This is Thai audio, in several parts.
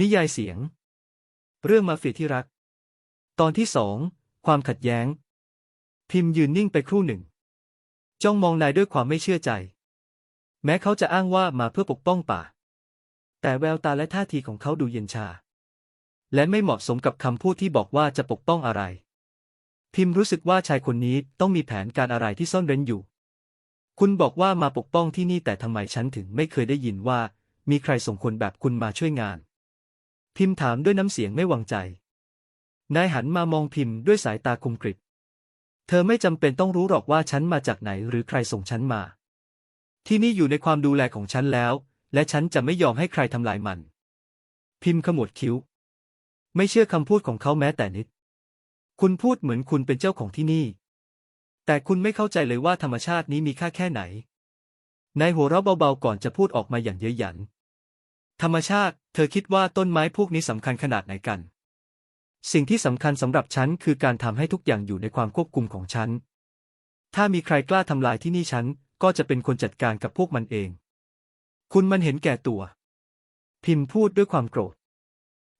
นิยายเสียง เรื่องมาเฟียที่รัก ตอนที่สองความขัดแย้ง พิมพ์ยืนนิ่งไปครู่หนึ่ง จ้องมองนายด้วยความไม่เชื่อใจ แม้เขาจะอ้างว่ามาเพื่อปกป้องป่า แต่แววตาและท่าทีของเขาดูเย็นชา และไม่เหมาะสมกับคำพูดที่บอกว่าจะปกป้องอะไร พิมพ์รู้สึกว่าชายคนนี้ต้องมีแผนการอะไรที่ซ่อนเร้นอยู่ คุณบอกว่ามาปกป้องที่นี่แต่ทำไมฉันถึงไม่เคยได้ยินว่า มีใครส่งคนแบบคุณมาช่วยงาน พิมพ์ถามด้วยน้ำเสียงไม่วางใจ นายหันมามองพิมพ์ด้วยสายตาคมกริบ เธอไม่จำเป็นต้องรู้หรอกว่าฉันมาจากไหนหรือใครส่งฉันมา ที่นี่อยู่ในความดูแลของฉันแล้ว และฉันจะไม่ยอมให้ใครทำลายมัน พิมพ์ขมวดคิ้ว ไม่เชื่อคำพูดของเขาแม้แต่นิด คุณพูดเหมือนคุณเป็นเจ้าของที่นี่ แต่คุณไม่เข้าใจเลยว่าธรรมชาตินี้มีค่าแค่ไหนนายหัวเราะเบาๆก่อนจะพูดออกมาอย่างเย้ยหยัน ธรรมชาติ เธอคิดว่าต้นไม้พวกนี้สำคัญขนาดไหนกัน สิ่งที่สำคัญสำหรับฉันคือการทำให้ทุกอย่างอยู่ในความควบคุมของฉัน ถ้ามีใครกล้าทำลายที่นี่ฉัน ก็จะเป็นคนจัดการกับพวกมันเอง คุณมันเห็นแก่ตัว พิมพ์พูดด้วยความโกรธ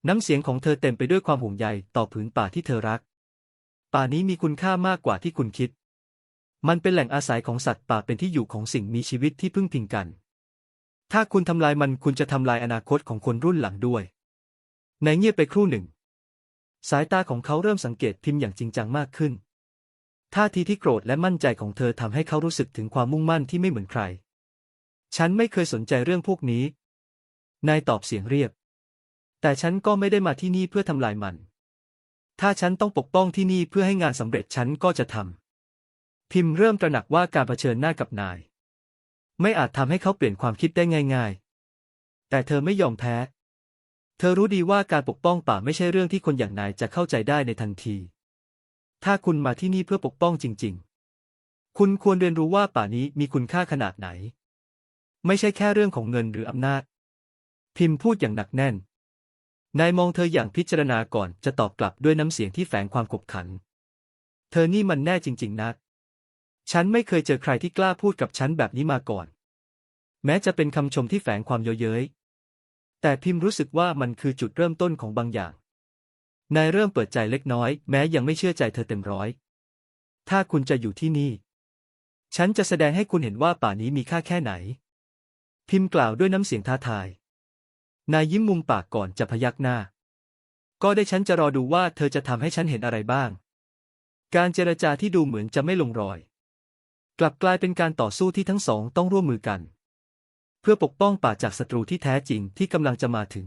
น้ำเสียงของเธอเต็มไปด้วยความห่วงใยต่อผืนป่าที่เธอรัก ป่านี้มีคุณค่ามากกว่าที่คุณคิด มันเป็นแหล่งอาศัยของสัตว์ป่าเป็นที่อยู่ของสิ่งมีชีวิตที่พึ่งพิงกัน ถ้าคุณทำลายมันคุณจะทำลายอนาคตของคนรุ่นหลังด้วยนายเงียบไปครู่หนึ่ง สายตาของเขาเริ่มสังเกตพิมพ์อย่างจริงจังมากขึ้น ท่าทีที่โกรธและมั่นใจของเธอทำให้เขารู้สึกถึงความมุ่งมั่นที่ไม่เหมือนใคร ฉันไม่เคยสนใจเรื่องพวกนี้ นายตอบเสียงเรียบ แต่ฉันก็ไม่ได้มาที่นี่เพื่อทำลายมัน ถ้าฉันต้องปกป้องที่นี่เพื่อให้งานสำเร็จฉันก็จะทำพิมพ์เริ่มตระหนักว่าการเผชิญหน้ากับนาย ไม่อาจทำให้เขาเปลี่ยนความคิดได้ง่าย ๆ แต่เธอไม่ยอมแพ้ เธอรู้ดีว่าการปกป้องป่าไม่ใช่เรื่องที่คนอย่างนายจะเข้าใจได้ในทันที ถ้าคุณมาที่นี่เพื่อปกป้องจริง ๆ คุณควรเรียนรู้ว่าป่านี้มีคุณค่าขนาดไหน ไม่ใช่แค่เรื่องของเงินหรืออำนาจ พิมพ์พูดอย่างหนักแน่น นายมองเธออย่างพิจารณาก่อนจะตอบกลับด้วยน้ำเสียงที่แฝงความขบขัน เธอนี่มันแน่จริง ๆ นัก ฉันไม่เคยเจอใครที่กล้าพูดกับฉันแบบนี้มาก่อน แม้จะเป็นคำชมที่แฝงความเย้ยเย้ย แต่พิมพ์รู้สึกว่ามันคือจุดเริ่มต้นของบางอย่าง นายเริ่มเปิดใจเล็กน้อย แม้ยังไม่เชื่อใจเธอเต็มร้อย ถ้าคุณจะอยู่ที่นี่ ฉันจะแสดงให้คุณเห็นว่าป่านี้มีค่าแค่ไหน พิมพ์กล่าวด้วยน้ำเสียงท้าทาย นายยิ้มมุมปากก่อนจะพยักหน้า ก็ได้ฉันจะรอดูว่าเธอจะทำให้ฉันเห็นอะไรบ้าง การเจรจาที่ดูเหมือนจะไม่ลงรอย กลับกลายเป็นการต่อสู้ที่ทั้งสองต้องร่วมมือกัน เพื่อปกป้องป่าจากศัตรูที่แท้จริงที่กำลังจะมาถึง